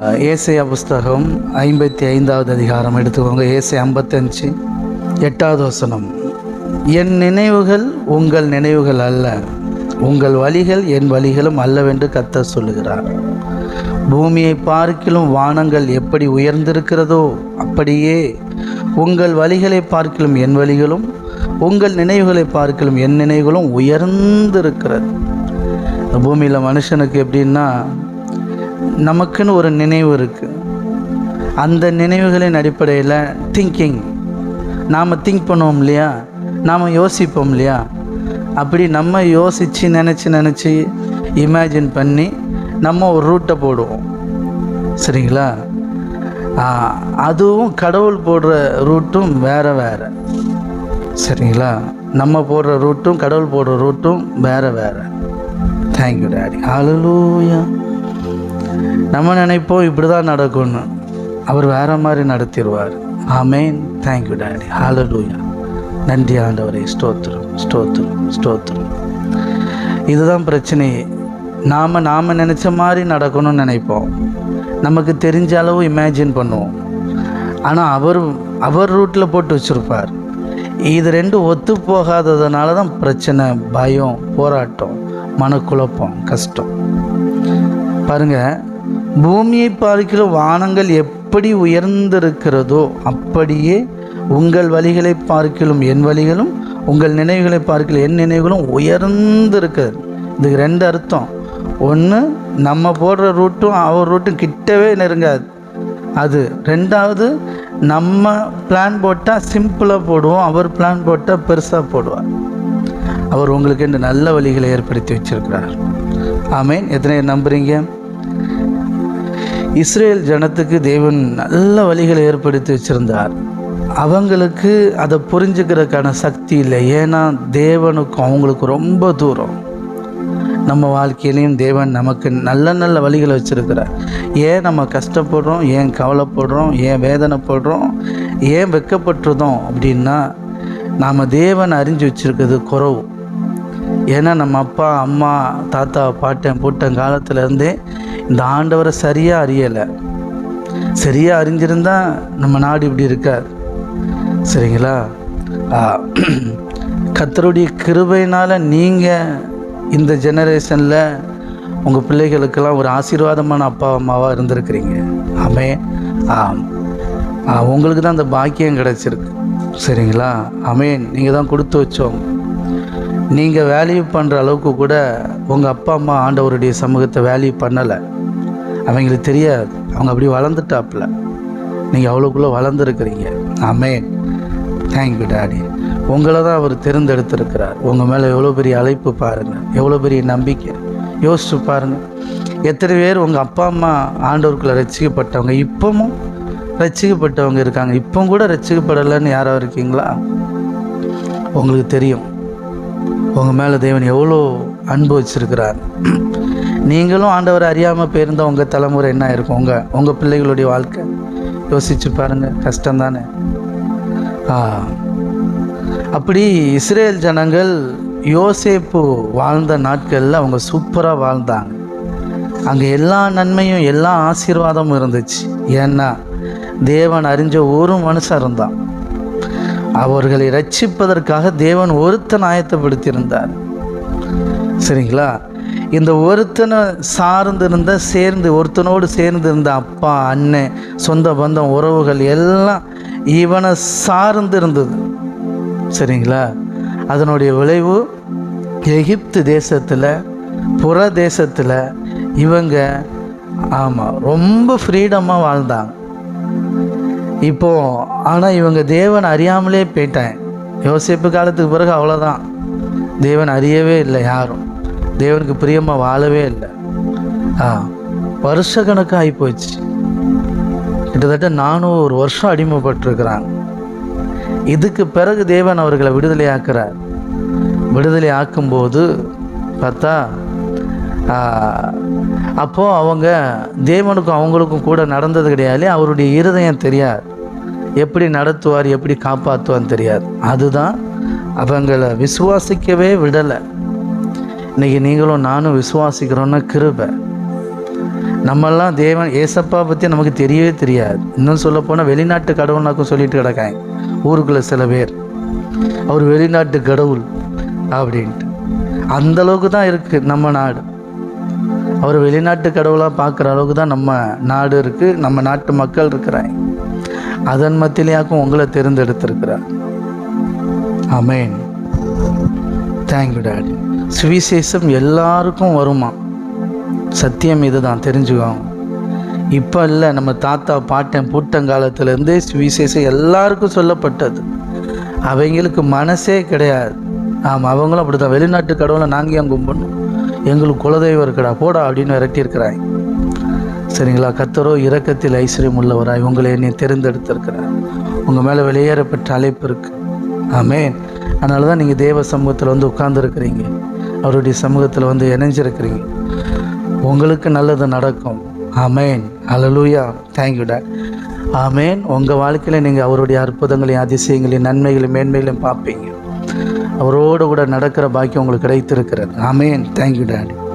ஏசையா புஸ்தகம் ஐம்பத்தி ஐந்தாவது அதிகாரம் எடுத்துக்கோங்க. ஏசை ஐம்பத்தஞ்சு எட்டாவது வசனம். என் நினைவுகள் உங்கள் நினைவுகள் அல்ல. உங்கள் வழிகள் என் வழிகளும் அல்லவென்று கத்த சொல்லுகிறார். பூமியை பார்க்கிலும் வானங்கள் எப்படி உயர்ந்திருக்கிறதோ அப்படியே உங்கள் வழிகளை பார்க்கிலும் என் வழிகளும் உங்கள் நினைவுகளை பார்க்கிலும் என் நினைவுகளும் உயர்ந்திருக்கிறது. பூமியில் மனுஷனுக்கு எப்படின்னா நமக்குன்னு ஒரு நினைவு இருக்குது அந்த நினைவுகளின் அடிப்படையில் திங்கிங் நாம் திங்க் பண்ணுவோம் இல்லையா? நாம் யோசிப்போம் இல்லையா? அப்படி நம்ம யோசித்து நினச்சி நினச்சி இமேஜின் பண்ணி நம்ம ஒரு ரூட்டை போடுவோம். சரிங்களா? அதுவும் கடவுள் போடுற ரூட்டும் வேறு வேறு. சரிங்களா? நம்ம போடுற ரூட்டும் கடவுள் போடுற ரூட்டும் வேறு வேறு. தேங்க்யூ டேடி ஹalleluya நம்ம நினைப்போம் இப்படி தான் நடக்கும்னு. அவர் வேற மாதிரி நடத்திடுவார். ஆமேன். தேங்க்யூ டேடி ஹாலடூயா நன்றி ஆண்டவரை. ஸ்தோத்திரம் ஸ்தோத்திரம் ஸ்தோத்திரம். இதுதான் பிரச்சனையே. நாம் நாம் நினச்ச மாதிரி நடக்கணும்னு நினைப்போம். நமக்கு தெரிஞ்ச அளவு இமேஜின் பண்ணுவோம். ஆனால் அவர் அவர் ரூட்டில் போட்டு வச்சுருப்பார். இது ரெண்டும் ஒத்து போகாததுனால தான் பிரச்சனை பயம் போராட்டம் மனக்குழப்பம் கஷ்டம். பாருங்க பூமியை பார்க்கிற வானங்கள் எப்படி உயர்ந்திருக்கிறதோ அப்படியே உங்கள் வழிகளை பார்க்கிலும் என் வழிகளும் உங்கள் நினைவுகளை பார்க்கல என் நினைவுகளும் உயர்ந்திருக்கிறது. இதுக்கு ரெண்டு அர்த்தம். ஒன்று நம்ம போடுற ரூட்டும் அவர் ரூட்டும் கிட்டவே நெருங்காது. அது ரெண்டாவது நம்ம பிளான் போட்டால் சிம்பிளாக போடுவோம் அவர் பிளான் போட்டால் பெருசாக போடுவார் அவர் உங்களுக்கு என்று நல்ல வழிகளை ஏற்படுத்தி வச்சிருக்கிறார். ஆமேன். எத்தனை நம்புறீங்க? இஸ்ரேல் ஜனத்துக்கு தேவன் நல்ல வழிகளை ஏற்படுத்தி வச்சிருந்தார். அவங்களுக்கு அதை புரிஞ்சுக்கிறதுக்கான சக்தி இல்லை. ஏன்னா தேவனுக்கும் அவங்களுக்கு ரொம்ப தூரம். நம்ம வாழ்க்கையிலையும் தேவன் நமக்கு நல்ல நல்ல வழிகளை வச்சுருக்கிறார். ஏன் நம்ம கஷ்டப்படுறோம்? ஏன் கவலைப்படுறோம்? ஏன் வேதனைப்படுறோம்? ஏன் வெக்கப்பட்டுருதோம் அப்படின்னா நாம் தேவன் அறிஞ்சு வச்சுருக்கிறது குறவு. ஏன்னா நம்ம அப்பா அம்மா தாத்தா பாட்டன் பூட்டன் காலத்துலேருந்தே இந்த ஆண்டவரை சரியாக அறியலை. சரியாக அறிஞ்சிருந்தா நம்ம நாடு இப்படி இருக்காது. சரிங்களா? கத்தருடைய கிருபையினால் நீங்கள் இந்த ஜெனரேஷனில் உங்கள் பிள்ளைகளுக்கெல்லாம் ஒரு ஆசீர்வாதமான அப்பா அம்மாவாக இருந்திருக்கிறீங்க. ஆமே ஆம். ஆ, உங்களுக்கு தான் அந்த பாக்கியம் கிடச்சிருக்கு. சரிங்களா? அமேன் நீங்கள் தான் கொடுத்து வச்சோம். நீங்கள் வேல்யூ பண்ணுற அளவுக்கு கூட உங்கள் அப்பா அம்மா ஆண்டவருடைய சமூகத்தை வேல்யூ பண்ணலை. அவங்களுக்கு தெரியாது. அவங்க அப்படி வளர்ந்துட்டாப்புல. நீங்கள் அவ்வளோக்குள்ளே வளர்ந்துருக்குறீங்க. ஆமே தேங்க்யூ டாடி உங்களை தான் அவர் தேர்ந்தெடுத்திருக்கிறார். உங்கள் மேலே எவ்வளோ பெரிய அழைப்பு பாருங்கள் எவ்வளோ பெரிய நம்பிக்கை. யோசிச்சு பாருங்கள் எத்தனை பேர் உங்கள் அப்பா அம்மா ஆண்டவருக்குள்ளே ரசிக்கப்பட்டவங்க? இப்போவும் ரசிக்கப்பட்டவங்க இருக்காங்க. இப்போ கூட ரசிக்கப்படலைன்னு யாராவது இருக்கீங்களா? உங்களுக்கு தெரியும். உங்கள் மேலே தேவன் எவ்வளோ அன்பு வச்சிருக்கிறார். நீங்களும் ஆண்டவர் அறியாமல் போயிருந்த உங்கள் தலைமுறை என்ன இருக்கும் உங்கள் உங்கள் பிள்ளைகளுடைய வாழ்க்கை. யோசிச்சு பாருங்கள் கஷ்டம் தானே ஆ. அப்படி இஸ்ரேல் ஜனங்கள் யோசேப்பு வாழ்ந்த நாட்களில் அவங்க சூப்பராக வாழ்ந்தாங்க. அங்கே எல்லா நன்மையும் எல்லா ஆசீர்வாதமும் இருந்துச்சு. ஏன்னா தேவன் அறிஞ்ச ஒரு மனுஷன் இருந்தான். அவர்களை ரட்சிப்பதற்காக தேவன் ஒருத்தன் ஆயத்தப்படுத்தியிருந்தார். சரிங்களா? இந்த ஒருத்தனை சார்ந்து இருந்த சேர்ந்து ஒருத்தனோடு சேர்ந்து இருந்த அப்பா அண்ணன் சொந்த பந்தம் உறவுகள் எல்லாம் இவனை சார்ந்து இருந்தது சரிங்களா? அதனுடைய விளைவு எகிப்து தேசத்தில் புற தேசத்தில் இவங்க ஆமாம் ரொம்ப ஃப்ரீடமாக வாழ்ந்தாங்க. இப்போ ஆனால் இவங்க தேவன் அறியாமலே போயிட்டேன் யோசிப்பு காலத்துக்கு பிறகு அவ்வளோதான் தேவன் அறியவே இல்லை யாரும். தேவனுக்கு பிரியமாக வாழவே இல்லை. ஆ வருஷக்கணக்காக ஆகி போச்சு கிட்டத்தட்ட நானும் ஒரு வருஷம் அடிமைப்பட்டிருக்கிறாங்க. இதுக்கு பிறகு தேவன் அவர்களை விடுதலை ஆக்கிறார். விடுதலை ஆக்கும்போது பார்த்தா அப்போது அவங்க தேவனுக்கும் அவங்களுக்கும் கூட நடந்தது கிடையாது. அவருடைய இருதயம் தெரியாது. எப்படி நடத்துவார் எப்படி காப்பாற்றுவான்னு தெரியாது. அதுதான் அவங்கள விசுவாசிக்கவே விடலை. இன்னைக்கு நீங்களும் நானும் விசுவாசிக்கிறோன்னா கிருபை. நம்மெல்லாம் தேவன் ஏசப்பா பற்றி நமக்கு தெரியவே தெரியாது. இன்னும் சொல்ல போனால் வெளிநாட்டு கடவுள்னாக்கும் சொல்லிட்டு கிடக்காங்க. ஊருக்குள்ளே சில பேர். அவர் வெளிநாட்டு கடவுள் அப்படின்ட்டு. அந்த அளவுக்கு தான் இருக்குது நம்ம நாடு. அவர் வெளிநாட்டு கடவுளாக பார்க்குற அளவுக்கு தான் நம்ம நாடு இருக்குது நம்ம நாட்டு மக்கள் இருக்கிறாங்க. அதன் மத்தியிலேயாக்கும் உங்களை தேர்ந்தெடுத்திருக்கிறார். அமேன் தேங்க்யூ டாடி சுவிசேஷம் எல்லாருக்கும் வருமா? சத்தியம் இதுதான் தெரிஞ்சுக்கோங்க. இப்போ இல்லை நம்ம தாத்தா பாட்டன் பூட்டங்காலத்துலேருந்தே சுவிசேஷம் எல்லாருக்கும் சொல்லப்பட்டது. அவங்களுக்கு மனசே கிடையாது. ஆமாம் அவங்களும் அப்படி தான் வெளிநாட்டு கடவுளை நாங்கள் ஏன் கும்பிடணும்? எங்களுக்கு குலதெய்வம் இருக்கடா போடா அப்படின்னு விரட்டியிருக்கிறாங்க. சரிங்களா? கத்தரோ இரக்கத்தில் ஐஸ்வர்யம் உள்ளவராய் உங்களை என்னை தெரிந்தெடுத்திருக்கிறார். உங்கள் மேலே வெளியேறப்பட்ட அழைப்பு இருக்குது ஆமே அதனால தான் நீங்கள் தேவ சமூகத்தில் வந்து உட்கார்ந்துருக்குறீங்க. அவருடைய சமூகத்தில் வந்து இணைஞ்சிருக்கிறீங்க. உங்களுக்கு நல்லது நடக்கும். அமேன் அலலூயா தேங்க்யூ டா ஆமேன். உங்கள் வாழ்க்கையில் நீங்கள் அவருடைய அற்புதங்களையும் அதிசயங்களையும் நன்மைகளையும் மேன்மைகளையும் பார்ப்பீங்க. அவரோடு கூட நடக்கிற பாக்கியம் உங்களுக்கு கிடைத்திருக்கிறது. ஆமேன். Thank you daddy